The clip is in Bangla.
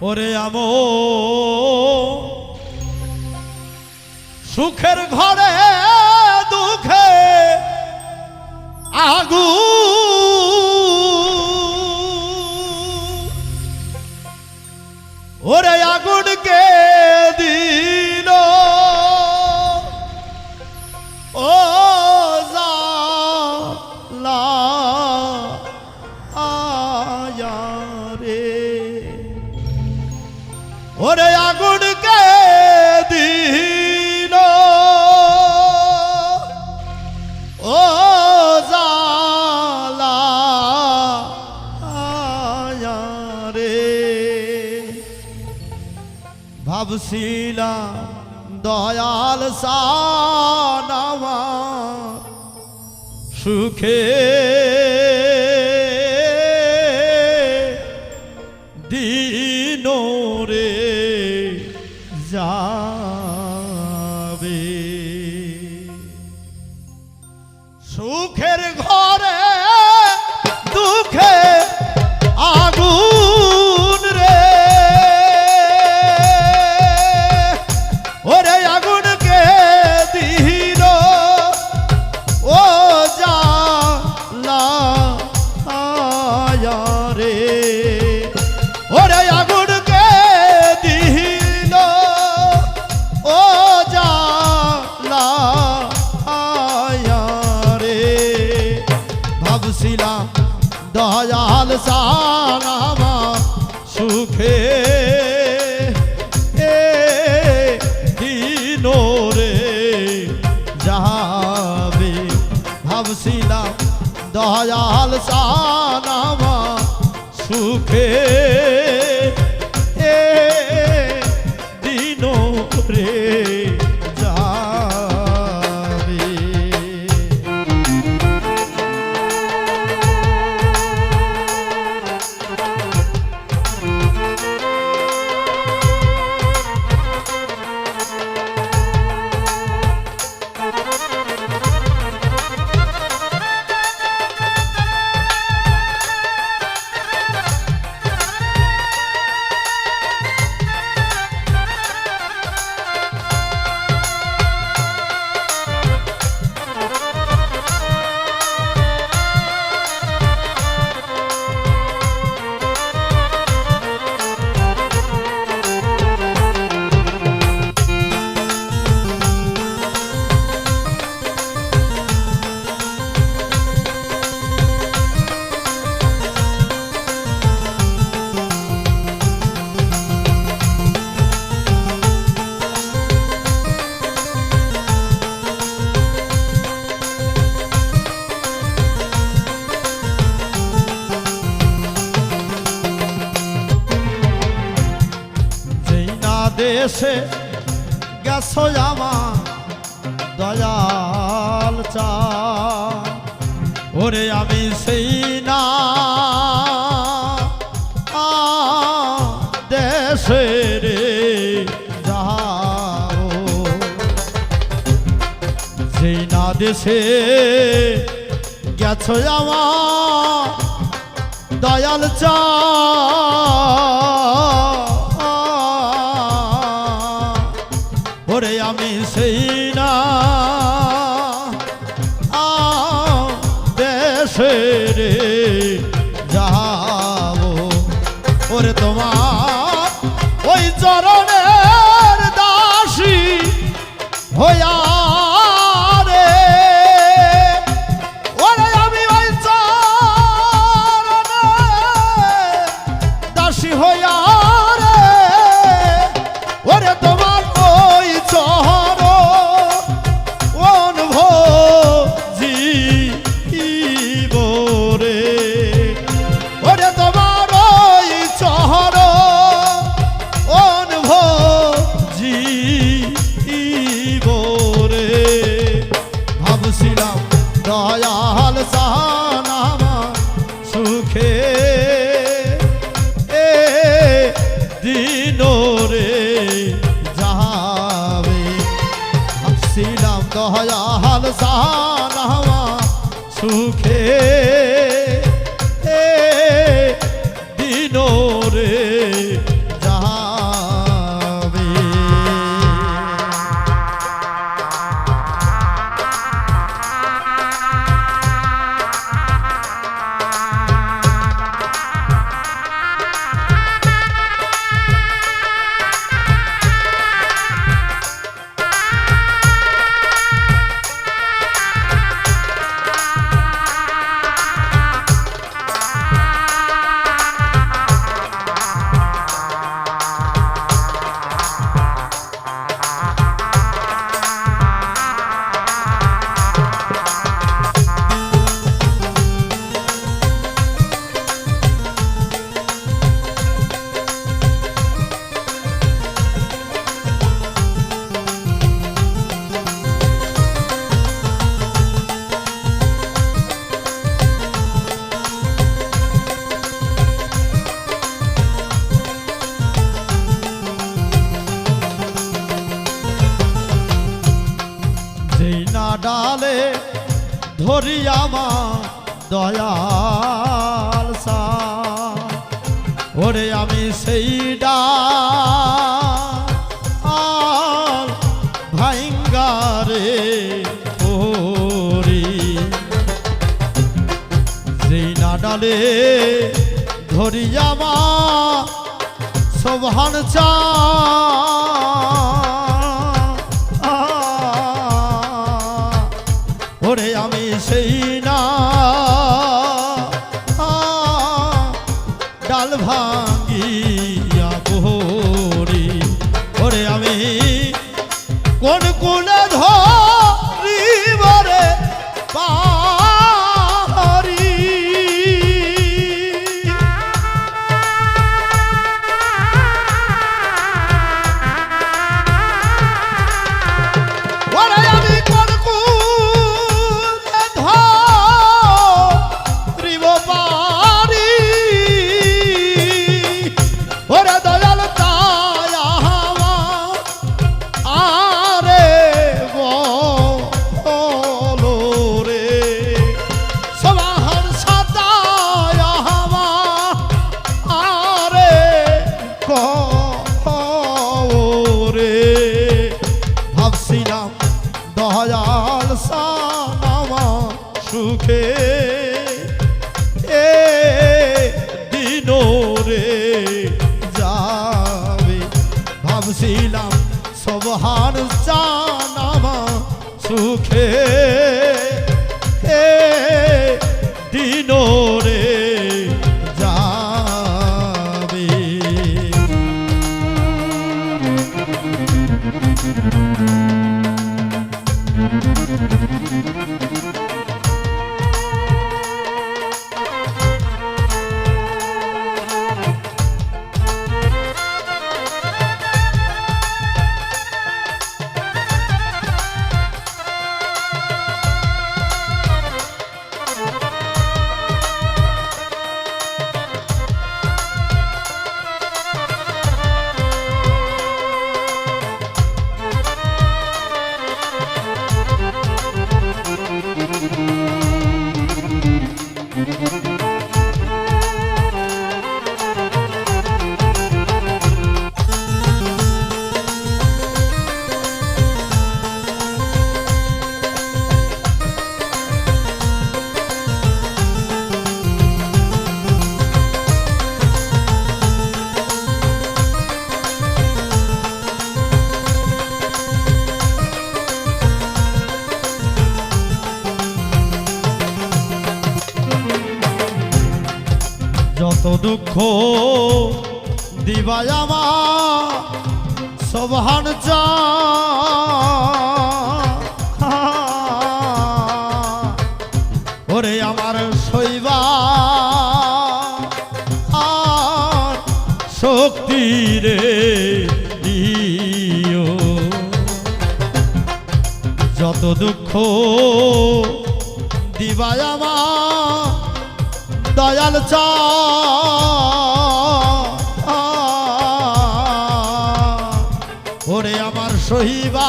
ওরে আমো সুখের ঘরে দুঃখে আগু ভাবছিলাম দয়াল সানামা সুখে দয়াল সারামা সুখে এ দিন রে যাবে ভাবছিলাম দয়াল সারামা সুখে দেশে গেছো আমার দয়াল চা। ওরে আমি সেই না। দেশে না দেশে গেছো আমার দয়াল চা। রে যাব। ওরে তোমার ওই চরণের ভাবছিলাম দয়াল সানামা সুখে ওরে আমি সেই ডাল ভাইঙ্গারে ওরি। যেই না ডালে ধরিয়ামা শোভান চা ওরে আমি সেই ভাবছিলাম সবহার জানামা সুখে। এ দুঃখ। দিবাই আমার সবহান চা। ওরে আমার শৈবা আর শক্তি রে যত দুঃখ দিবাই দয়াল চা। ওরে আমার সহিবা।